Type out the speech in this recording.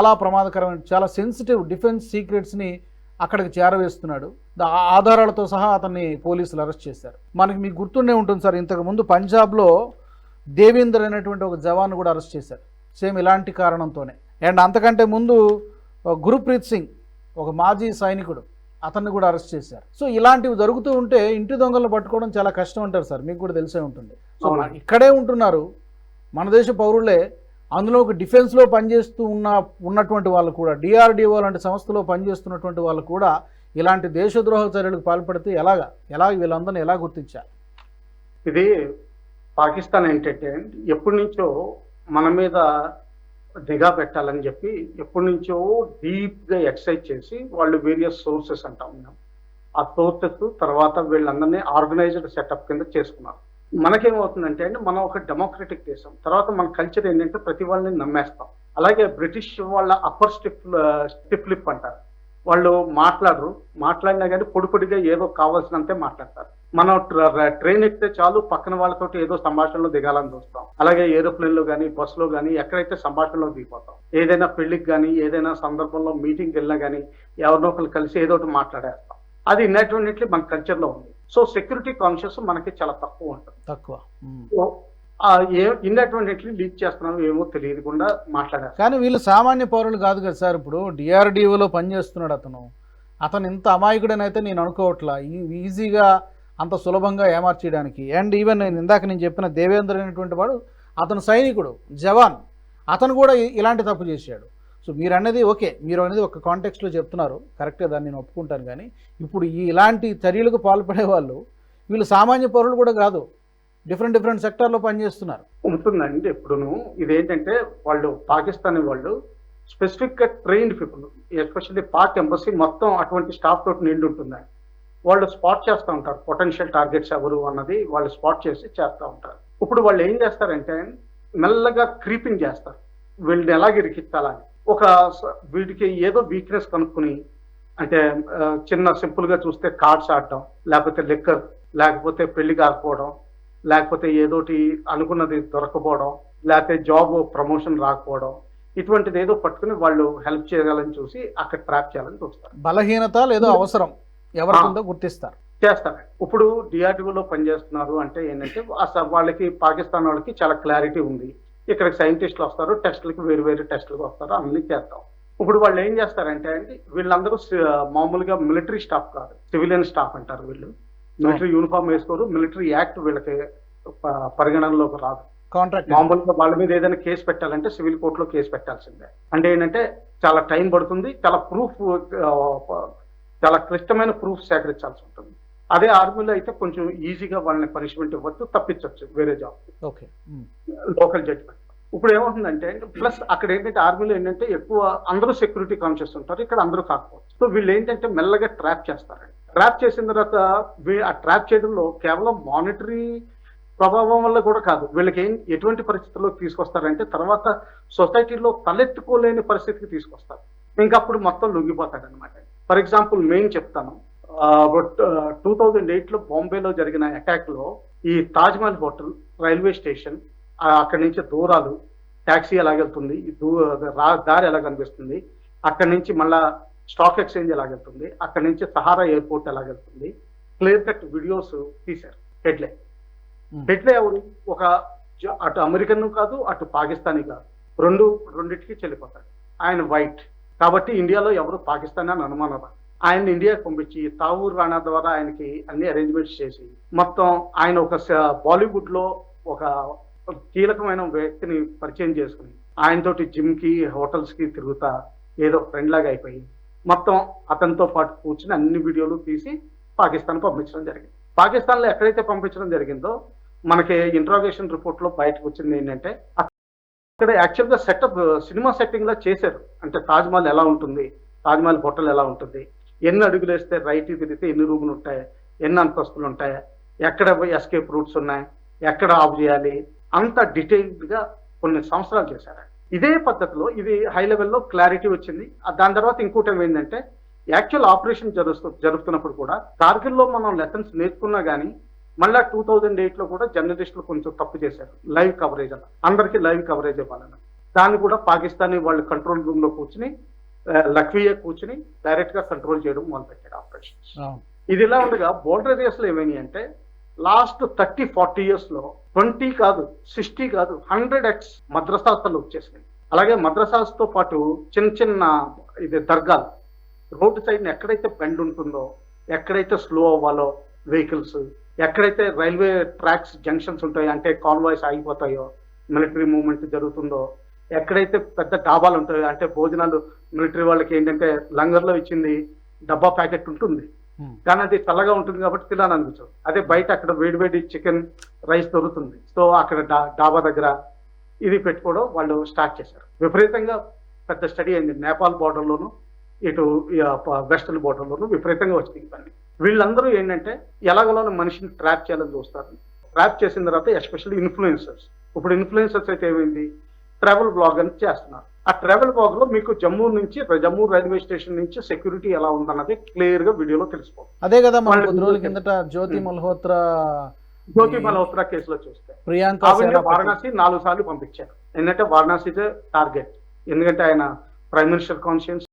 చాలా ప్రమాదకరమైన చాలా సెన్సిటివ్ డిఫెన్స్ సీక్రెట్స్ని అక్కడికి చేరవేస్తున్నాడు. ఆధారాలతో సహా అతన్ని పోలీసులు అరెస్ట్ చేశారు. మనకి మీకు గుర్తుండే ఉంటుంది సార్ ఇంతకు ముందు పంజాబ్లో దేవేందర్ అనేటువంటి ఒక జవాన్ కూడా అరెస్ట్ చేశారు. సేమ్ ఇలాంటి కారణంతోనే. అండ్ అంతకంటే ముందు గురుప్రీత్ సింగ్ ఒక మాజీ సైనికుడు అతన్ని కూడా అరెస్ట్ చేశారు. సో ఇలాంటివి జరుగుతూ ఉంటే ఇంటి దొంగలను పట్టుకోవడం చాలా కష్టం అంటారు సార్. మీకు కూడా తెలిసే ఉంటుంది. సో ఇక్కడే ఉంటున్నారు. మన దేశ పౌరులే అందులో ఒక డిఫెన్స్లో పనిచేస్తూ ఉన్న ఉన్నటువంటి వాళ్ళు కూడా డిఆర్డిఓ లాంటి సంస్థలో పనిచేస్తున్నటువంటి వాళ్ళు కూడా ఇలాంటి దేశద్రోహ చర్యలకు పాల్పడితే ఎలాగా? ఎలా వీళ్ళందరినీ ఎలా గుర్తించాలి? ఇది పాకిస్తాన్ ఏంటంటే ఎప్పటి నుంచో మన మీద నిఘా పెట్టాలని చెప్పి ఎప్పటి నుంచో డీప్గా ఎక్సైజ్ చేసి వాళ్ళు వేరియస్ సోర్సెస్ అంటా ఉన్నాం. ఆ సోర్సెస్ తర్వాత వీళ్ళందరినీ ఆర్గనైజ్డ్ సెటప్ కింద చేసుకున్నారు. మనకేమవుతుందంటే అండి మనం ఒక డెమోక్రటిక్ దేశం. తర్వాత మన కల్చర్ ఏంటంటే ప్రతి వాళ్ళని నమ్మేస్తాం. అలాగే బ్రిటిష్ వాళ్ళ అప్పర్ స్టిప్ స్టిప్ లిప్ అంటారు. వాళ్ళు మాట్లాడరు. మాట్లాడినా కానీ పొడిపొడిగా ఏదో కావాల్సినంతే మాట్లాడతారు. మనం ట్రైన్ ఎక్కితే చాలు పక్కన వాళ్ళతోటి ఏదో సంభాషణలో దిగాలని చూస్తాం. అలాగే ఏరోప్లేన్లో కానీ బస్సులో కానీ ఎక్కడైతే సంభాషణలో దిగిపోతాం. ఏదైనా పెళ్ళికి కానీ ఏదైనా సందర్భంలో మీటింగ్కి వెళ్ళినా కానీ ఎవరినో ఒకరు కలిసి ఏదో ఒకటి మాట్లాడేస్తాం. అది ఇన్నటువంటిట్లీ మన కల్చర్లో ఉంది. సో సెక్యూరిటీ కాన్షియస్ మనకి చాలా తక్కువ ఉంటుంది. తక్కువ. సో లీక్ చేస్తున్నాం ఏమో తెలియకుండా మాట్లాడేస్తాం కానీ వీళ్ళు సామాన్య పౌరులు కాదు కదా సార్ ఇప్పుడు. డిఆర్డిఓలో పనిచేస్తున్నాడు అతను. అతను ఇంత అమాయకుడనైతే నేను అనుకోవట్లా. ఈజీగా అంత సులభంగా ఏమార్చేయడానికి. అండ్ ఈవెన్ నేను ఇందాక నేను చెప్పిన దేవేంద్ర అనేటువంటి వాడు అతను సైనికుడు జవాన్. అతను కూడా ఇలాంటి తప్పు చేశాడు. సో మీరు అనేది ఓకే మీరు అనేది ఒక కాంటెక్స్ట్లో చెప్తున్నారు కరెక్టే దాన్ని నేను ఒప్పుకుంటాను కానీ ఇప్పుడు ఈ ఇలాంటి చర్యలకు పాల్పడే వాళ్ళు వీళ్ళు సామాన్య పౌరులు కూడా కాదు. డిఫరెంట్ డిఫరెంట్ సెక్టార్లో పనిచేస్తున్నారు. ఉంటుందండి ఎప్పుడును ఇదేంటంటే వాళ్ళు పాకిస్తానీ వాళ్ళు స్పెసిఫిక్గా trained people especially Pak embassy మొత్తం అటువంటి స్టాఫ్ తోటి నిండి ఉంటుందండి. వాళ్ళు స్పాట్ చేస్తూ ఉంటారు. పొటెన్షియల్ టార్గెట్స్ ఎవరు అన్నది వాళ్ళు స్పాట్ చేసి చేస్తూ ఉంటారు. ఇప్పుడు వాళ్ళు ఏం చేస్తారంటే మెల్లగా క్రీపింగ్ చేస్తారు. వీళ్ళని ఎలాగ ఇరికించాలని. ఒక వీడికి ఏదో వీక్నెస్ కనుక్కుని అంటే చిన్న సింపుల్గా చూస్తే కార్డ్స్ ఆడటం లేకపోతే లిక్కర్ లేకపోతే పెళ్ళి కాకపోవడం లేకపోతే ఏదోటి అనుకున్నది దొరకపోవడం లేకపోతే జాబ్ ప్రమోషన్ రాకపోవడం ఇటువంటిది ఏదో పట్టుకుని వాళ్ళు హెల్ప్ చేయాలని చూసి అక్కడ ట్రాప్ చేయాలని చూస్తారు. బలహీనత లేదా అవసరం ఎవరికిందో గుర్తిస్తారు. చేస్తారు. ఇప్పుడు DRDO లో పనిచేస్తున్నారు అంటే ఏంటంటే వాళ్ళకి పాకిస్తాన్ వాళ్ళకి చాలా క్లారిటీ ఉంది. ఇక్కడ సైంటిస్టులు వస్తారు టెస్టులకి వేరు వేరు టెస్టులకు వస్తారు అన్ని చేస్తాం ఇప్పుడు వాళ్ళు ఏం చేస్తారంటే అండి వీళ్ళందరూ మామూలుగా మిలిటరీ స్టాఫ్ కాదు సివిలియన్ స్టాఫ్ అంటారు వీళ్ళు. మిలిటరీ యూనిఫామ్ వేసుకోరు మిలిటరీ యాక్ట్ వీళ్ళకి పరిగణనలోకి రాదు. కాంట్రాక్ట్. మామూలుగా వాళ్ళ మీద ఏదైనా కేసు పెట్టాలంటే సివిల్ కోర్టులో కేసు పెట్టాల్సిందే. అంటే ఏంటంటే చాలా టైం పడుతుంది చాలా ప్రూఫ్ చాలా క్లిష్టమైన ప్రూఫ్ సేకరించాల్సి ఉంటుంది. అదే ఆర్మీలో అయితే కొంచెం ఈజీగా వాళ్ళని పనిష్మెంట్ ఇవ్వచ్చు తప్పించవచ్చు వేరే జాబ్. ఓకే. లోకల్ జడ్జ్మెంట్ ఇప్పుడు ఏమవుతుందంటే ప్లస్ అక్కడ ఏంటంటే ఆర్మీలో ఏంటంటే ఎక్కువ అందరూ సెక్యూరిటీ కాన్షియస్ ఉంటారు ఇక్కడ అందరూ కాకపోవచ్చు. సో వీళ్ళు ఏంటంటే మెల్లగా ట్రాప్ చేస్తారండి. ట్రాప్ చేసిన తర్వాత ఆ ట్రాప్ చేయడంలో కేవలం మానిటరీ ప్రభావం వల్ల కూడా కాదు. వీళ్ళకి ఏం ఎటువంటి పరిస్థితుల్లో తీసుకొస్తారంటే తర్వాత సొసైటీలో తలెత్తుకోలేని పరిస్థితికి తీసుకొస్తారు. ఇంకా అప్పుడు మొత్తం లొంగిపోతాడు అనమాట ఫర్ ఎగ్జాంపుల్ మెయిన్ చెప్తాను. టూ థౌజండ్ ఎయిట్లో బాంబేలో జరిగిన అటాక్లో ఈ Taj Mahal hotel railway station అక్కడి నుంచి దూరాలు ట్యాక్సీ ఎలాగెళ్తుంది ఈ దూ రా- దారి ఎలా కనిపిస్తుంది అక్కడి నుంచి మళ్ళా స్టాక్ ఎక్స్చేంజ్ ఎలాగెళ్తుంది అక్కడి నుంచి సహారా ఎయిర్పోర్ట్ ఎలాగెళ్తుంది క్లియర్ కట్ వీడియోస్ తీశారు. హెడ్లే. హెడ్లే ఎవరు? ఒక అటు అమెరికన్ కాదు అటు పాకిస్తానీ కాదు. రెండు రెండింటికి చెల్లిపోతాడు. ఆయన వైట్. కాబట్టి ఇండియాలో ఎవరు పాకిస్తానీ అని అనుమానం. ఆయన ఇండియాకి పంపించి తావూర్ రాణా ద్వారా ఆయనకి అన్ని అరేంజ్మెంట్స్ చేసి మొత్తం ఆయన ఒక బాలీవుడ్లో ఒక కీలకమైన వ్యక్తిని పరిచయం చేసుకుని ఆయనతోటి జిమ్కి హోటల్స్కి తిరుగుతా ఏదో ఫ్రెండ్ లాగా అయిపోయి మొత్తం అతనితో పాటు కూర్చుని అన్ని వీడియోలు తీసి పాకిస్తాన్ పంపించడం జరిగింది. పాకిస్తాన్లో ఎక్కడైతే పంపించడం జరిగిందో మనకి ఇంట్రాగేషన్ రిపోర్ట్లో బయటకు వచ్చింది ఏంటంటే అక్కడ యాక్చువల్గా సెటప్ సినిమా సెట్టింగ్ లా చేశారు. అంటే తాజ్మహల్ ఎలా ఉంటుంది తాజ్మహల్ హోటల్ ఎలా ఉంటుంది ఎన్ని అడుగులు వేస్తే రైట్ తిరిగితే ఎన్ని రూములు ఉంటాయి ఎన్ని అంతస్తులు ఉంటాయి ఎక్కడ ఎస్కేప్ రూట్స్ ఉన్నాయి ఎక్కడ ఆఫ్ చేయాలి అంత డీటెయిల్డ్గా కొన్ని సంవత్సరాలు చేశారు. ఇదే పద్ధతిలో ఇది హై లెవెల్లో క్లారిటీ వచ్చింది. దాని తర్వాత ఇంకోటి ఏమైందంటే యాక్చువల్ ఆపరేషన్ జరుస్తు జరుపుతున్నప్పుడు కూడా కార్గిల్లో మనం లెసన్స్ నేర్చుకున్నా కానీ మళ్ళా టూ థౌజండ్ ఎయిట్లో కూడా జర్నలిస్టులు కొంచెం తప్పు చేశారు. లైవ్ కవరేజ్ అలా. అందరికీ లైవ్ కవరేజ్ ఇవ్వాలని దాన్ని కూడా పాకిస్తానీ వాళ్ళు కంట్రోల్ రూమ్లో కూర్చుని ఆ, లఖ్వియా కూర్చుని డైరెక్ట్గా కంట్రోల్ చేయడం మొదలుపెట్టాడు ఆపరేషన్స్ ఇది ఇలా ఉండగా బోర్డర్ ఏరియాస్లో ఏమైనాయి అంటే లాస్ట్ థర్టీ ఫార్టీ ఇయర్స్లో ట్వంటీ కాదు సిక్స్టీ కాదు హండ్రెడ్ ఎక్స్ మద్రసాలు వచ్చేసినాయి. అలాగే మద్రసాస్తో పాటు చిన్న చిన్న ఇది దర్గాలు రోడ్డు సైడ్ ఎక్కడైతే బెండ్ ఉంటుందో ఎక్కడైతే స్లో అవ్వాలో వెహికల్స్ ఎక్కడైతే రైల్వే ట్రాక్స్ జంక్షన్స్ ఉంటాయో అంటే కాన్వాయ్స్ ఆగిపోతాయో మిలిటరీ మూవ్మెంట్ జరుగుతుందో ఎక్కడైతే పెద్ద డాబాలు ఉంటాయో అంటే భోజనాలు మిలిటరీ వాళ్ళకి ఏంటంటే లంగర్లో ఇచ్చింది డబ్బా ప్యాకెట్ ఉంటుంది. కానీ అది చల్లగా ఉంటుంది కాబట్టి తినాలనిపించదు అదే బయట అక్కడ వేడి వేడి చికెన్ రైస్ దొరుకుతుంది. సో అక్కడ డాబా దగ్గర ఇది పెట్టుకోవడం వాళ్ళు స్టార్ట్ చేశారు. విపరీతంగా పెద్ద స్టడీ అయింది. నేపాల్ border-లోను ఇటు వెస్టర్న్ లోను విపరీతంగా వచ్చింది ఇవన్నీ. వీళ్ళందరూ ఏంటంటే ఎలాగోలా మనిషిని ట్రాప్ చేయాలని చూస్తారు. ట్రాప్ చేసిన తర్వాత ఎస్పెషల్లీ ఇన్ఫ్లుయెన్సర్స్. ఇప్పుడు ఇన్ఫ్లుయెన్సర్స్ అయితే ఏమైంది? ట్రావెల్ బ్లాగ్ అని చేస్తున్నారు. ఆ ట్రావెల్ బ్లాగ్లో మీకు జమ్మూ నుంచి జమ్మూ రైల్వే స్టేషన్ నుంచి సెక్యూరిటీ ఎలా ఉందన్నది క్లియర్గా వీడియోలో తెలిసిపోతుంది. అదే కదా మన కొద్ది రోజుల కిందట జ్యోతి ఉమ్. మల్హోత్రా జ్యోతి మల్హోత్రా కేసులో చూస్తే. ప్రియాంక వారణాసి నాలుగు సార్లు పంపించారు. ఎందుకంటే వారణాసి టార్గెట్. ఎందుకంటే ఆయన ప్రైమ్ మినిస్టర్ కాన్షియన్స్